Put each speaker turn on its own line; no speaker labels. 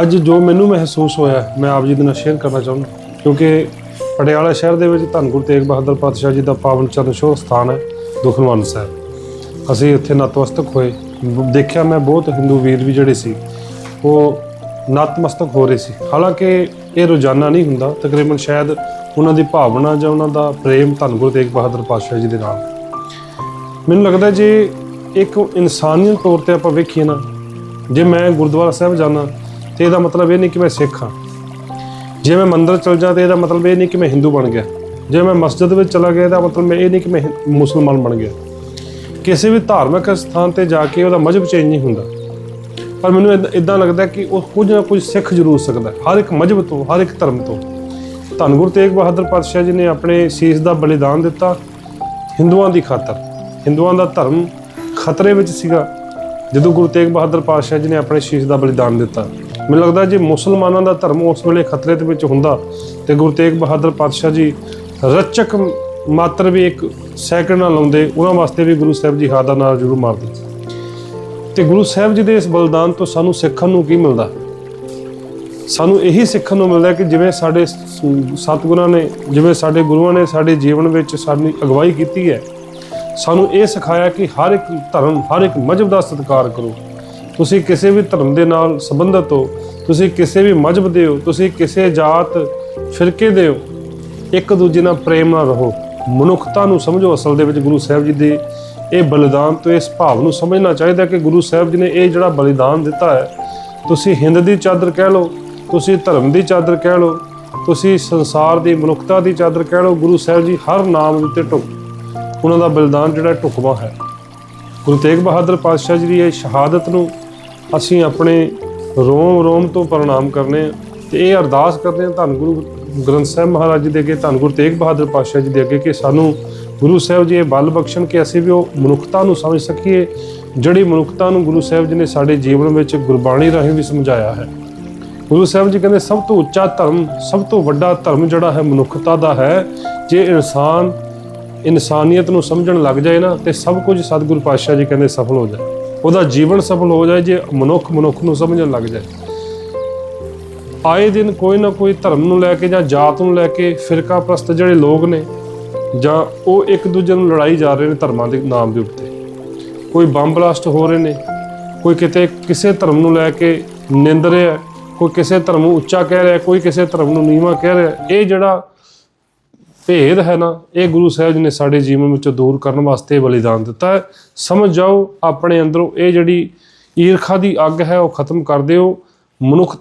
ਅੱਜ ਜੋ ਮੈਨੂੰ ਮਹਿਸੂਸ ਹੋਇਆ, ਮੈਂ ਆਪ ਜੀ ਦੇ ਨਾਲ ਸ਼ੇਅਰ ਕਰਨਾ ਚਾਹੁੰਦਾ ਕਿਉਂਕਿ ਪਟਿਆਲਾ ਸ਼ਹਿਰ ਦੇ ਵਿੱਚ ਧੰਨ ਗੁਰੂ ਤੇਗ ਬਹਾਦਰ ਪਾਤਸ਼ਾਹ ਜੀ ਦਾ ਪਾਵਨ ਚਰਨ ਛੋਹ ਸਥਾਨ ਹੈ, ਦੁਖਨਿਵਾਰਨ ਸਾਹਿਬ। ਅਸੀਂ ਇੱਥੇ ਨਤਮਸਤਕ ਹੋਏ। ਦੇਖਿਆ ਮੈਂ ਬਹੁਤ ਹਿੰਦੂ ਵੀਰ ਵੀ ਜਿਹੜੇ ਸੀ, ਉਹ ਨਤਮਸਤਕ ਹੋ ਰਹੇ ਸੀ। ਹਾਲਾਂਕਿ ਇਹ ਰੋਜ਼ਾਨਾ ਨਹੀਂ ਹੁੰਦਾ, ਤਕਰੀਬਨ ਸ਼ਾਇਦ ਉਹਨਾਂ ਦੀ ਭਾਵਨਾ ਜਾਂ ਉਹਨਾਂ ਦਾ ਪ੍ਰੇਮ ਧੰਨ ਗੁਰੂ ਤੇਗ ਬਹਾਦਰ ਪਾਤਸ਼ਾਹ ਜੀ ਦੇ ਨਾਲ। ਮੈਨੂੰ ਲੱਗਦਾ ਜੇ ਇੱਕ ਇਨਸਾਨੀਅਤ ਤੌਰ ਤੇ ਆਪਾਂ ਵੇਖੀਏ ਨਾ, ਜੇ ਮੈਂ ਗੁਰਦੁਆਰਾ ਸਾਹਿਬ ਜਾਣਾ ਤੇ ਇਹਦਾ ਮਤਲਬ ਇਹ ਨਹੀਂ ਕਿ ਮੈਂ ਸਿੱਖ ਹਾਂ। ਜੇ ਮੈਂ ਮੰਦਿਰ ਚਲ ਜਾ ਤੇ ਇਹਦਾ ਮਤਲਬ ਇਹ ਨਹੀਂ ਕਿ ਮੈਂ ਹਿੰਦੂ ਬਣ ਗਿਆ। ਜੇ ਮੈਂ ਮਸਜਿਦ ਵਿੱਚ ਚਲਾ ਗਿਆ, ਇਹਦਾ ਮਤਲਬ ਇਹ ਨਹੀਂ ਕਿ ਮੈਂ ਹਿੰ- ਮੁਸਲਮਾਨ ਬਣ ਗਿਆ। ਕਿਸੇ ਵੀ ਧਾਰਮਿਕ ਸਥਾਨ ਤੇ ਜਾ ਕੇ ਉਹਦਾ ਮਜ਼ਹਬ ਚੇਂਜ ਨਹੀਂ ਹੁੰਦਾ। ਪਰ ਮੈਨੂੰ ਇਦਾਂ ਲੱਗਦਾ ਕਿ ਉਹ ਕੁਝ ਨਾ ਕੁਝ ਸਿੱਖ ਜ਼ਰੂਰ ਸਕਦਾ ਹਰ ਇੱਕ ਮਜ਼ਹਬ ਤੋਂ, ਹਰ ਇੱਕ ਧਰਮ ਤੋਂ। ਧੰਨ ਗੁਰੂ ਤੇਗ ਬਹਾਦਰ ਪਾਤਸ਼ਾਹ ਜੀ ਨੇ ਆਪਣੇ ਸੀਸ ਦਾ ਬਲੀਦਾਨ ਦਿੱਤਾ ਹਿੰਦੂਆਂ ਦੀ ਖਾਤਰ। ਹਿੰਦੂਆਂ ਦਾ ਧਰਮ ਖਤਰੇ ਵਿੱਚ ਸੀਗਾ। ਜਦੋਂ ਗੁਰੂ ਤੇਗ ਬਹਾਦਰ ਪਾਤਸ਼ਾਹ ਜੀ ਨੇ ਆਪਣੇ ਸ਼ੀਸ਼ ਦਾ ਬਲੀਦਾਨ ਦਿੱਤਾ। ਮੈਨੂੰ ਲੱਗਦਾ ਜੇ ਮੁਸਲਮਾਨਾਂ ਦਾ ਧਰਮ ਉਸ ਵੇਲੇ ਖਤਰੇ ਦੇ ਵਿੱਚ ਹੁੰਦਾ ਤੇ ਗੁਰੂ ਤੇਗ ਬਹਾਦਰ ਪਾਤਸ਼ਾਹ ਜੀ ਰਚਕ ਮਾਤਰ ਵੀ ਇੱਕ ਸੈਕਿੰਡ ਨਾਲ ਲਾਉਂਦੇ ਉਹਨਾਂ ਵਾਸਤੇ ਵੀ ਗੁਰੂ ਸਾਹਿਬ ਜੀ ਹਾਦਾ ਨਾਲ ਜ਼ਰੂਰ ਮਾਰਦੇ ਤੇ ਗੁਰੂ ਸਾਹਿਬ ਜੀ ਦੇ ਇਸ ਬਲੀਦਾਨ ਤੋਂ ਸਾਨੂੰ ਸਿੱਖਣ ਨੂੰ ਕੀ ਮਿਲਦਾ? ਸਾਨੂੰ ਇਹੀ ਸਿੱਖਣ ਨੂੰ ਮਿਲਦਾ ਕਿ ਜਿਵੇਂ ਸਾਡੇ ਸਤਿਗੁਰਾਂ ਨੇ, ਜਿਵੇਂ ਸਾਡੇ ਗੁਰੂਆਂ ਨੇ ਸਾਡੇ ਜੀਵਨ ਵਿੱਚ ਸਾਡੀ ਅਗਵਾਈ ਕੀਤੀ ਹੈ, ਸਾਨੂੰ ਇਹ ਸਿਖਾਇਆ ਕਿ ਹਰ ਇੱਕ ਧਰਮ, ਹਰ ਇੱਕ ਮਜ਼ਹਬ ਦਾ ਸਤਿਕਾਰ ਕਰੋ। ਤੁਸੀਂ ਕਿਸੇ ਵੀ ਧਰਮ ਦੇ ਨਾਲ ਸੰਬੰਧਿਤ ਹੋ, ਤੁਸੀਂ ਕਿਸੇ ਵੀ ਮਜ਼ਹਬ ਦੇ ਹੋ, ਤੁਸੀਂ ਕਿਸੇ ਜਾਤ, ਫਿਰਕੇ ਦੇ ਹੋ, ਇੱਕ ਦੂਜੇ ਨਾਲ ਪ੍ਰੇਮ ਨਾਲ ਰਹੋ। ਮਨੁੱਖਤਾ ਨੂੰ ਸਮਝੋ ਅਸਲ ਦੇ ਵਿੱਚ ਗੁਰੂ ਸਾਹਿਬ ਜੀ ਦੇ ਇਹ ਬਲੀਦਾਨ ਤੋਂ ਇਸ ਭਾਵ ਨੂੰ ਸਮਝਣਾ ਚਾਹੀਦਾ ਕਿ ਗੁਰੂ ਸਾਹਿਬ ਜੀ ਨੇ ਇਹ ਜਿਹੜਾ ਬਲੀਦਾਨ ਦਿੱਤਾ ਹੈ, ਤੁਸੀਂ ਹਿੰਦ ਦੀ ਚਾਦਰ ਕਹਿ ਲਓ, ਤੁਸੀਂ ਧਰਮ ਦੀ ਚਾਦਰ ਕਹਿ ਲਓ, ਤੁਸੀਂ ਸੰਸਾਰ ਦੀ ਮਨੁੱਖਤਾ ਦੀ ਚਾਦਰ ਕਹਿ ਲਓ, ਗੁਰੂ ਸਾਹਿਬ ਜੀ ਹਰ ਨਾਮ ਦੇ ਉੱਤੇ ਢੁੱਕ। ਉਹਨਾਂ ਦਾ ਬਲੀਦਾਨ ਜਿਹੜਾ ਢੁਕਵਾਂ ਹੈ। ਗੁਰੂ ਤੇਗ ਬਹਾਦਰ ਪਾਤਸ਼ਾਹ ਜੀ ਦੀ ਇਹ ਸ਼ਹਾਦਤ ਨੂੰ ਅਸੀਂ ਆਪਣੇ ਰੋਮ ਰੋਮ ਤੋਂ ਪ੍ਰਣਾਮ ਕਰਨੇ ਆ ਤੇ ਇਹ ਅਰਦਾਸ ਕਰਦੇ ਹਾਂ ਧੰਨ ਗੁਰੂ ਗ੍ਰੰਥ ਸਾਹਿਬ ਮਹਾਰਾਜ ਜੀ ਦੇ ਅੱਗੇ, ਧੰਨ ਗੁਰੂ ਤੇਗ ਬਹਾਦਰ ਪਾਤਸ਼ਾਹ ਜੀ ਦੇ ਅੱਗੇ ਕਿ ਸਾਨੂੰ ਗੁਰੂ ਸਾਹਿਬ ਜੀ ਇਹ ਬਲ ਬਖਸ਼ਣ ਕਿ ਅਸੀਂ ਵੀ ਉਹ ਮਨੁੱਖਤਾ ਨੂੰ ਸਮਝ ਸਕੀਏ, ਜਿਹੜੀ ਮਨੁੱਖਤਾ ਨੂੰ ਗੁਰੂ ਸਾਹਿਬ ਜੀ ਨੇ ਸਾਡੇ ਜੀਵਨ ਵਿੱਚ ਗੁਰਬਾਣੀ ਰਾਹੀਂ ਵੀ ਸਮਝਾਇਆ ਹੈ। ਗੁਰੂ ਸਾਹਿਬ ਜੀ ਕਹਿੰਦੇ, ਸਭ ਤੋਂ ਉੱਚਾ ਧਰਮ, ਸਭ ਤੋਂ ਵੱਡਾ ਧਰਮ ਜਿਹੜਾ ਹੈ ਮਨੁੱਖਤਾ ਦਾ ਹੈ। ਜੇ ਇਨਸਾਨ ਇਨਸਾਨੀਅਤ ਨੂੰ ਸਮਝਣ ਲੱਗ ਜਾਏ ਨਾ ਤੇ ਸਭ ਕੁਝ ਸਤਿਗੁਰੂ ਪਾਤਸ਼ਾਹ ਜੀ ਕਹਿੰਦੇ ਸਫਲ ਹੋ ਜਾਏ। ਉਹਦਾ ਜੀਵਨ ਸਫਲ ਹੋ ਜਾਏ, ਜੇ ਮਨੁੱਖ ਮਨੁੱਖ ਨੂੰ ਸਮਝਣ ਲੱਗ ਜਾਏ। ਆਏ ਦਿਨ ਕੋਈ ਨਾ ਕੋਈ ਧਰਮ ਨੂੰ ਲੈ ਕੇ ਜਾਂ ਜਾਤ ਨੂੰ ਲੈ ਕੇ ਫਿਰਕਾ ਪ੍ਰਸਤ ਜਿਹੜੇ ਲੋਕ ਨੇ, ਜਾਂ ਉਹ ਇੱਕ ਦੂਜੇ ਨੂੰ ਲੜਾਈ ਜਾ ਰਹੇ ਨੇ ਧਰਮਾਂ ਦੇ ਨਾਮ ਦੇ ਉੱਤੇ। ਕੋਈ ਬੰਬ ਬਲਾਸਟ ਹੋ ਰਹੇ ਨੇ, ਕੋਈ ਕਿਤੇ ਕਿਸੇ ਧਰਮ ਨੂੰ ਲੈ ਕੇ ਨਿੰਦ ਰਿਹਾ, ਕੋਈ ਕਿਸੇ ਧਰਮ ਨੂੰ ਉੱਚਾ ਕਹਿ ਰਿਹਾ, ਕੋਈ ਕਿਸੇ ਧਰਮ ਨੂੰ ਨੀਵਾਂ ਕਹਿ ਰਿਹਾ, ਇਹ ਜਿਹੜਾ ਭੇਦ ਹੈ ਨਾ, ਇਹ ਗੁਰੂ ਸਾਹਿਬ ਜੀ ਨੇ ਸਾਡੇ ਜੀਵਨ ਵਿੱਚੋਂ ਦੂਰ ਕਰਨ ਵਾਸਤੇ ਬਲੀਦਾਨ ਦਿੱਤਾ ਹੈ। ਸਮਝ ਜਾਓ, ਆਪਣੇ ਅੰਦਰੋਂ ਇਹ ਜਿਹੜੀ ਈਰਖਾ ਦੀ ਅੱਗ ਹੈ, ਉਹ ਖਤਮ ਕਰ ਦਿਓ। ਮਨੁੱਖ